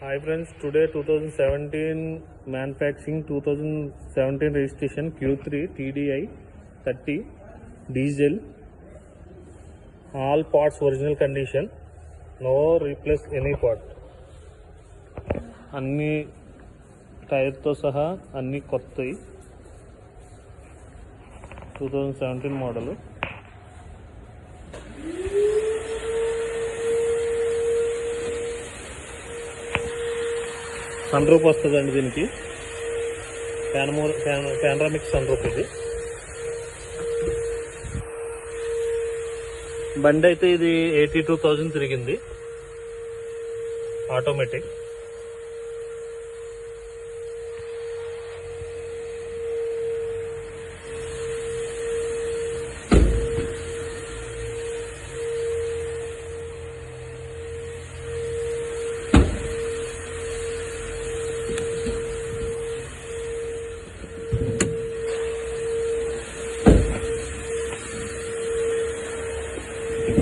Hi friends today two thousand seventeen manufacturing two thousand seventeen registration Q three TDI thirty diesel all parts original condition no replace any part అన్ని టైర్తో సహా అన్ని కొత్తవి two thousand seventeen model sunroof వస్తుందండి దీనికి. ప్యానమోర్ ప్యానరామిక్ sun రూప్ ఇది. బండి అయితే ఇది ఎయిటీ టూ థౌజండ్ తిరిగింది. ఆటోమేటిక్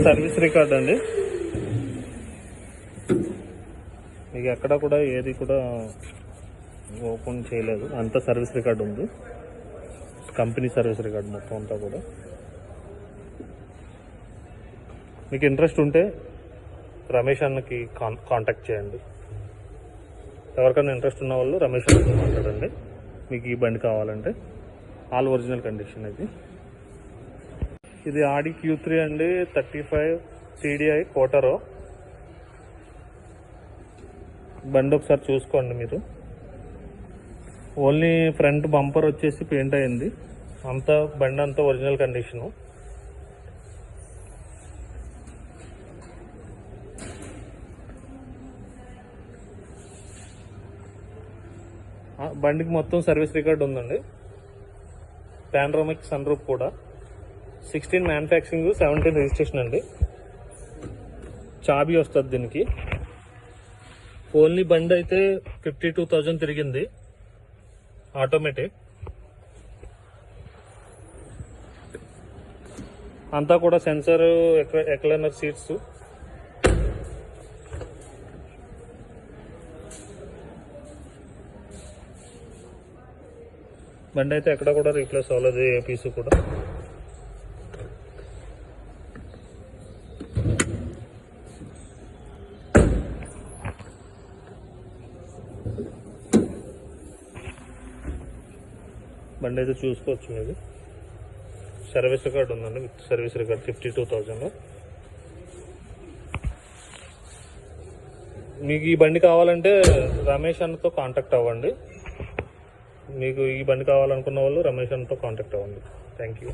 సర్వీస్ రికార్డ్ అండి. మీకు ఎక్కడ కూడా ఏది కూడా ఓపెన్ చేయలేదు. అంత సర్వీస్ రికార్డ్ ఉంది. కంపెనీ సర్వీస్ రికార్డ్ మొత్తం అంతా కూడా. మీకు ఇంట్రెస్ట్ ఉంటే రమేష్ అన్నకి కాన్ కాంటాక్ట్ చేయండి. ఎవరికైనా ఇంట్రెస్ట్ ఉన్న వాళ్ళు రమేష్ అన్నతో మాట్లాడండి. మీకు ఈ బండి కావాలంటే. ఆల్ ఒరిజినల్ కండిషన్ ఇది. ఇది ఆడి క్యూ త్రీ అండి థర్టీ ఫైవ్ టీడీఐ కోటరో బండి ఒకసారి చూసుకోండి మీరు. ఓన్లీ ఫ్రంట్ బంపర్ వచ్చేసి పెయింట్ అయింది. అంతా బండి అంతా ఒరిజినల్ కండిషను బండికి మొత్తం సర్వీస్ రికార్డ్ ఉందండి. పానరోమిక్ సన్ రూప్ కూడా. సిక్స్టీన్ మ్యానుఫ్యాక్చరింగ్ సెవెంటీన్ రిజిస్ట్రేషన్ అండి. చాబీ వస్తుంది దీనికి. ఓన్లీ బండి అయితే ఫిఫ్టీ టూ థౌజండ్ తిరిగింది. ఆటోమేటిక్ అంతా కూడా సెన్సర్ ఎక్లైనర్ సీట్స్ బండి అయితే ఎక్కడ కూడా రీప్లేస్ అవ్వలేదు ఏ పీస్ కూడా. బండి అయితే చూసుకోవచ్చు మీరు. సర్వీస్ రికార్డ్ ఉందండి with service record fifty two thousand మీకు ఈ బండి కావాలంటే రమేష్ అన్నతో కాంటాక్ట్ అవ్వండి. మీకు ఈ బండి కావాలనుకున్న వాళ్ళు రమేష్ అంతా కాంటాక్ట్ అవ్వండి. Thank you